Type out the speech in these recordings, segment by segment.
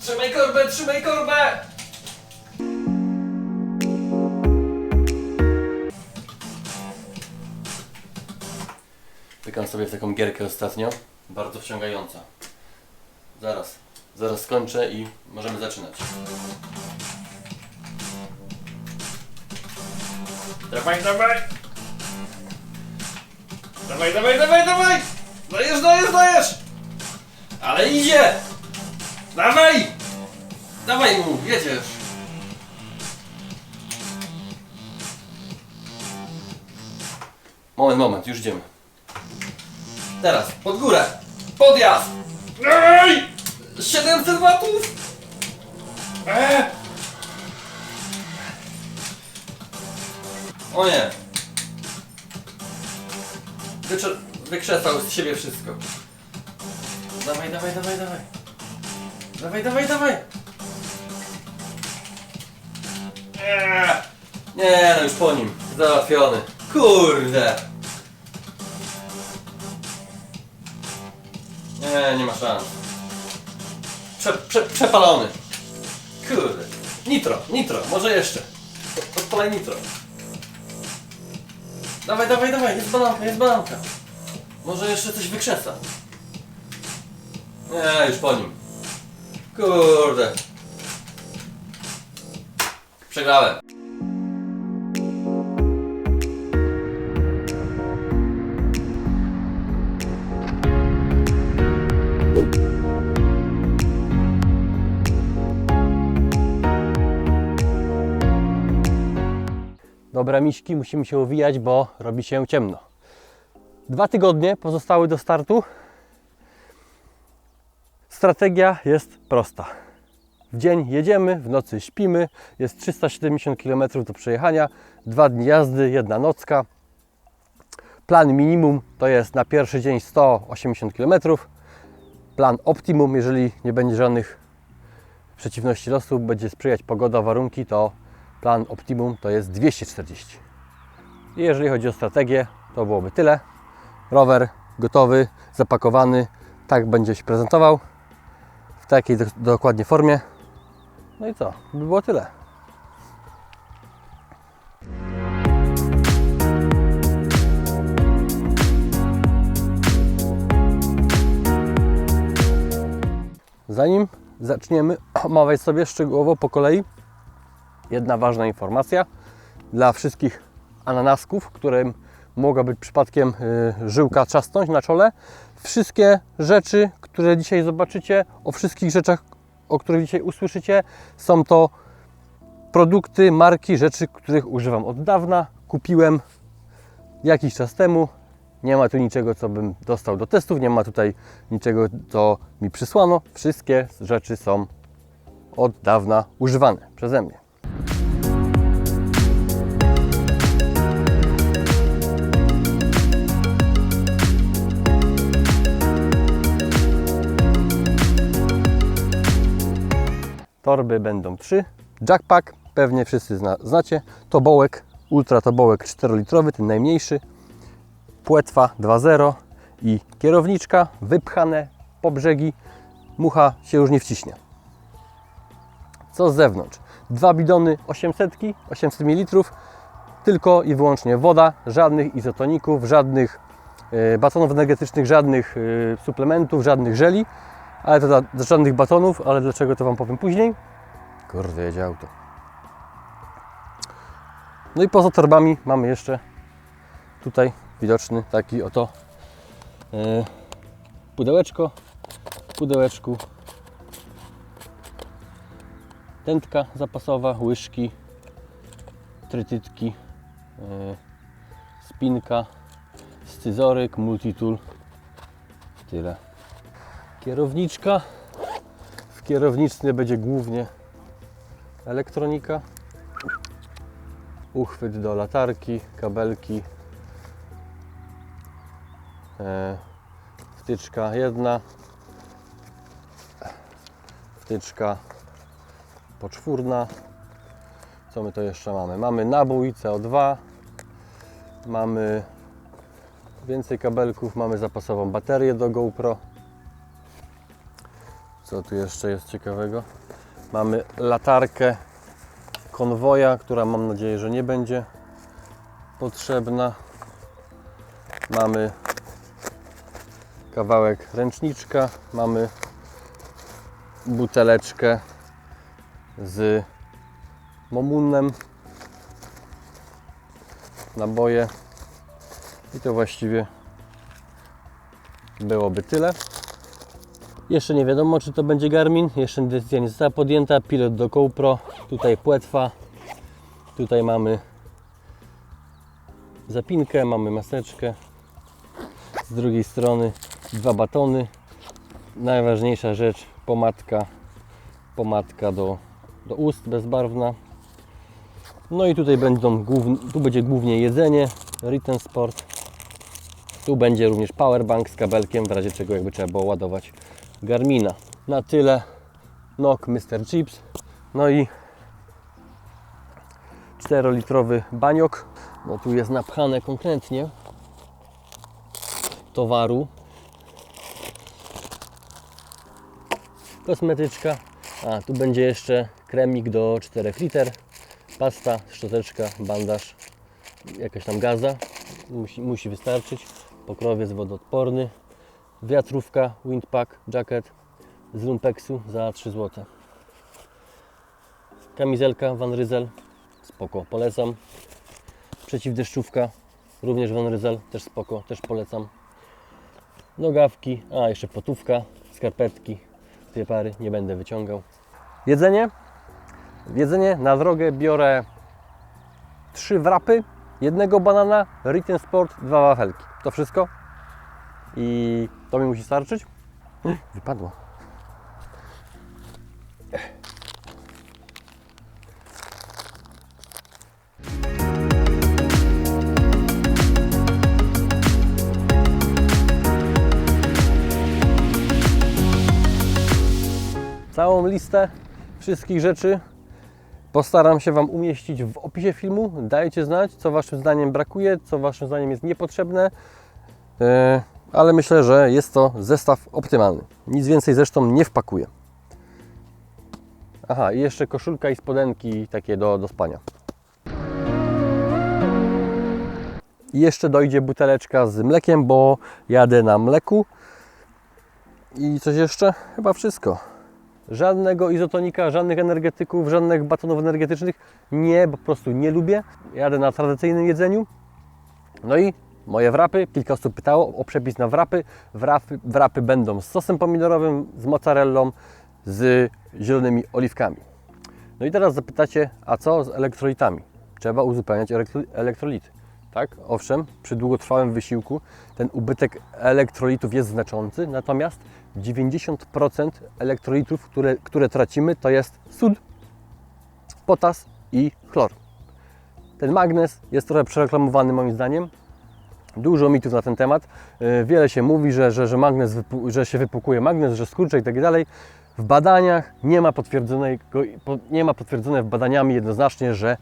Trzymaj korbę, trzymaj korbę! Pykam sobie w taką gierkę ostatnio. Bardzo wciągająca. Zaraz, zaraz skończę i możemy zaczynać. Dawaj, dawaj! Dawaj, dawaj, dawaj, dawaj! Dajesz, dajesz, dajesz! Ale idzie! Dawaj! Dawaj mu, jedziesz! Moment, moment, już idziemy. Teraz, pod górę! Podjazd! Dawaj! 700 watów! Eee! O nie! Wyczer- wykrzesał z siebie wszystko. Dawaj, dawaj, dawaj, dawaj. Dawaj, dawaj, dawaj. Nie, no już po nim. Załatwiony. Kurde. Nie, nie ma szans. Prze, prze, przepalony. Kurde. Nitro, nitro, może jeszcze. Odpalaj nitro. Dawaj, dawaj, dawaj, jest bananka, jest bananka. Może jeszcze coś wykrzesa. Nie, już po nim. Kurde. Przegrałem. Dobra miśki, musimy się uwijać, bo robi się ciemno. Dwa tygodnie pozostały do startu. Strategia jest prosta. W dzień jedziemy, w nocy śpimy. Jest 370 km do przejechania. Dwa dni jazdy, jedna nocka. Plan minimum to jest na pierwszy dzień 180 km. Plan optimum, jeżeli nie będzie żadnych przeciwności losu, będzie sprzyjać pogoda, warunki, to plan optimum to jest 240. I jeżeli chodzi o strategię, to byłoby tyle. Rower gotowy, zapakowany, tak będzie się prezentował takiej do, dokładnie formie. No i co? By było tyle. Zanim zaczniemy omawiać sobie szczegółowo po kolei, jedna ważna informacja dla wszystkich ananasków, którym mogła być przypadkiem y, żyłka trzasnąć na czole. Wszystkie rzeczy, które dzisiaj zobaczycie, o wszystkich rzeczach, o których dzisiaj usłyszycie, są to produkty, marki, rzeczy, których używam od dawna. Kupiłem jakiś czas temu. Nie ma tu niczego, co bym dostał do testów, nie ma tutaj niczego, co mi przysłano. Wszystkie rzeczy są od dawna używane przeze mnie. Torby będą trzy. Jackpack, pewnie wszyscy zna, znacie. Tobołek, ultra tobołek 4-litrowy, ten najmniejszy. Płetwa 2.0 i kierowniczka wypchane po brzegi. Mucha się już nie wciśnie. Co z zewnątrz? Dwa bidony 800, 800 ml, tylko i wyłącznie woda, żadnych izotoników, żadnych e, batonów energetycznych, żadnych e, suplementów, żadnych żeli, ale to dla, żadnych batonów, ale dlaczego to Wam powiem później. Kurde, jedzie auto. No i poza torbami mamy jeszcze tutaj widoczny taki oto e, pudełeczko. W pudełeczku tętka zapasowa, łyżki, trytytki, e, spinka, scyzoryk, multitool. Tyle. Kierowniczka. W kierowniczce będzie głównie elektronika. Uchwyt do latarki, kabelki. E, wtyczka jedna. Wtyczka poczwórna. Co my to jeszcze mamy? Mamy nabój CO2. Mamy więcej kabelków. Mamy zapasową baterię do GoPro. Co tu jeszcze jest ciekawego? Mamy latarkę konwoja, która mam nadzieję, że nie będzie potrzebna. Mamy kawałek ręczniczka, mamy buteleczkę z momunem, naboje i to właściwie byłoby tyle. Jeszcze nie wiadomo, czy to będzie Garmin. Jeszcze decyzja nie została podjęta. Pilot do GoPro. Tutaj płetwa. Tutaj mamy zapinkę, mamy maseczkę. Z drugiej strony dwa batony. Najważniejsza rzecz, pomadka. Pomadka do, do ust bezbarwna. No i tutaj będą tu będzie głównie jedzenie, Return Sport. Tu będzie również powerbank z kabelkiem, w razie czego jakby trzeba było ładować Garmina. Na tyle Nok Mr. Chips. No i 4-litrowy baniok. No tu jest napchane konkretnie towaru. Kosmetyczka. A tu będzie jeszcze kremik do 4 liter. Pasta, szczoteczka, bandaż, jakaś tam gaza. Musi, musi wystarczyć. Pokrowiec wodoodporny wiatrówka, windpack, jacket z lumpeksu za 3 zł. Kamizelka Van Ryzel, spoko, polecam. Przeciwdeszczówka, również Van Ryzel, też spoko, też polecam. Nogawki, a jeszcze potówka, skarpetki, dwie pary, nie będę wyciągał. Jedzenie? Jedzenie na drogę biorę trzy wrapy, jednego banana, Written Sport, dwa wafelki. To wszystko? I to mi musi starczyć? Wypadło. Całą listę wszystkich rzeczy postaram się Wam umieścić w opisie filmu. Dajcie znać, co Waszym zdaniem brakuje, co Waszym zdaniem jest niepotrzebne. Ale myślę, że jest to zestaw optymalny. Nic więcej zresztą nie wpakuję. Aha, i jeszcze koszulka i spodenki takie do, do spania. I jeszcze dojdzie buteleczka z mlekiem, bo jadę na mleku. I coś jeszcze? Chyba wszystko. Żadnego izotonika, żadnych energetyków, żadnych batonów energetycznych. Nie, po prostu nie lubię. Jadę na tradycyjnym jedzeniu. No i moje wrapy. Kilka osób pytało o przepis na wrapy. Wrapy, wrapy będą z sosem pomidorowym, z mozzarellą, z zielonymi oliwkami. No i teraz zapytacie, a co z elektrolitami? Trzeba uzupełniać elektro- elektrolity. Tak, owszem, przy długotrwałym wysiłku ten ubytek elektrolitów jest znaczący, natomiast 90% elektrolitów, które, które tracimy, to jest sód, potas i chlor. Ten magnez jest trochę przereklamowany moim zdaniem, Dużo mitów na ten temat. Yy, Wiele się mówi, że, że, że, magnez że się wypukuje magnez, że skurcze i tak dalej. W badaniach nie ma, potwierdzonego, po- nie ma potwierdzone badaniami jednoznacznie, że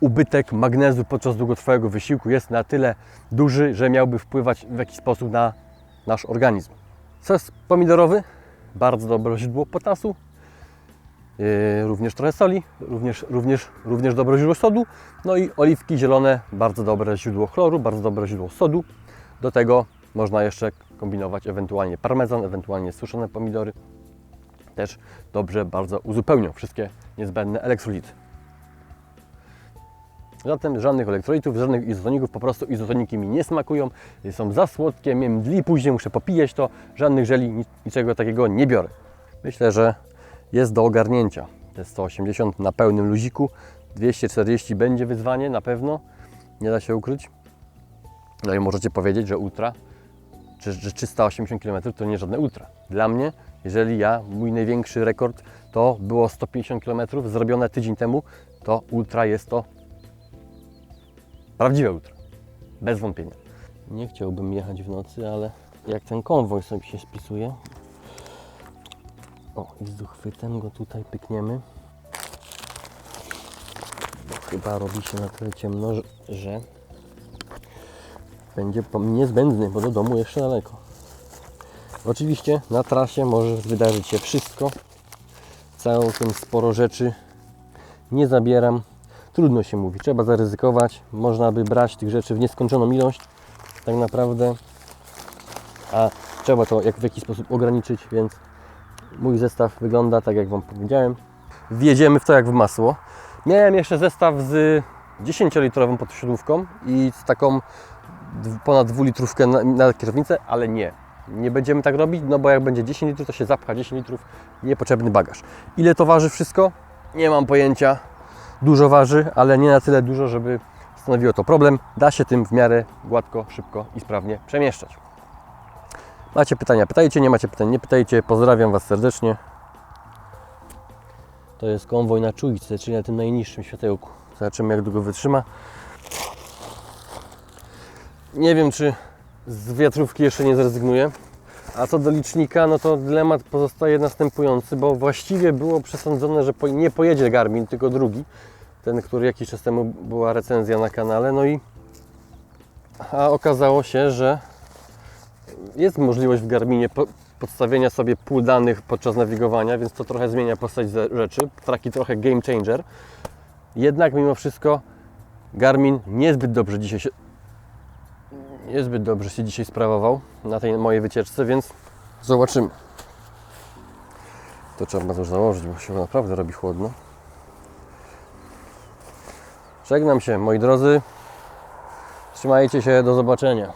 ubytek magnezu podczas długotrwałego wysiłku jest na tyle duży, że miałby wpływać w jakiś sposób na nasz organizm. Sos pomidorowy, bardzo dobre źródło potasu, również trochę soli, również, również, również dobre źródło sodu, no i oliwki zielone, bardzo dobre źródło chloru, bardzo dobre źródło sodu. Do tego można jeszcze kombinować ewentualnie parmezan, ewentualnie suszone pomidory. Też dobrze bardzo uzupełnią wszystkie niezbędne elektrolity. Zatem żadnych elektrolitów, żadnych izotoników, po prostu izotoniki mi nie smakują, są za słodkie, mnie mdli, później muszę popijać to, żadnych żeli, nic- niczego takiego nie biorę. Myślę, że jest do ogarnięcia. Te 180 na pełnym luziku, 240 będzie wyzwanie na pewno, nie da się ukryć. No i możecie powiedzieć, że ultra, że, że 380 km to nie żadne ultra. Dla mnie, jeżeli ja, mój największy rekord to było 150 km zrobione tydzień temu, to ultra jest to prawdziwe ultra. Bez wątpienia. Nie chciałbym jechać w nocy, ale jak ten konwoj sobie się spisuje, o, i z uchwytem go tutaj pykniemy. Bo chyba robi się na tyle ciemno, że- będzie niezbędny, bo do domu jeszcze daleko. Oczywiście na trasie może wydarzyć się wszystko. Całkiem sporo rzeczy nie zabieram. Trudno się mówi, trzeba zaryzykować. Można by brać tych rzeczy w nieskończoną ilość, tak naprawdę. A trzeba to jak w jakiś sposób ograniczyć, więc mój zestaw wygląda tak, jak Wam powiedziałem. Wjedziemy w to jak w masło. Miałem jeszcze zestaw z 10-litrową podsiadłówką i z taką ponad 2 litrówkę na, na kierownicę, ale nie. Nie będziemy tak robić, no bo jak będzie 10 litrów, to się zapcha 10 litrów, niepotrzebny bagaż. Ile to waży wszystko? Nie mam pojęcia. Dużo waży, ale nie na tyle dużo, żeby stanowiło to problem. Da się tym w miarę gładko, szybko i sprawnie przemieszczać. Macie pytania, pytajcie, nie macie pytań, nie pytajcie. Pozdrawiam Was serdecznie. To jest konwoj na czujce, czyli na tym najniższym światełku. Zobaczymy jak długo wytrzyma. Nie wiem czy z wiatrówki jeszcze nie zrezygnuję. A co do licznika, no to dylemat pozostaje następujący, bo właściwie było przesądzone, że nie pojedzie Garmin, tylko drugi. Ten, który jakiś czas temu była recenzja na kanale. No i a okazało się, że jest możliwość w Garminie po, podstawienia sobie pól danych podczas nawigowania, więc to trochę zmienia postać ze- rzeczy. Taki trochę game changer. Jednak mimo wszystko Garmin niezbyt dobrze dzisiaj się niezbyt dobrze się dzisiaj sprawował na tej mojej wycieczce, więc zobaczymy. To trzeba już założyć, bo się naprawdę robi chłodno. Żegnam się, moi drodzy. Trzymajcie się, do zobaczenia.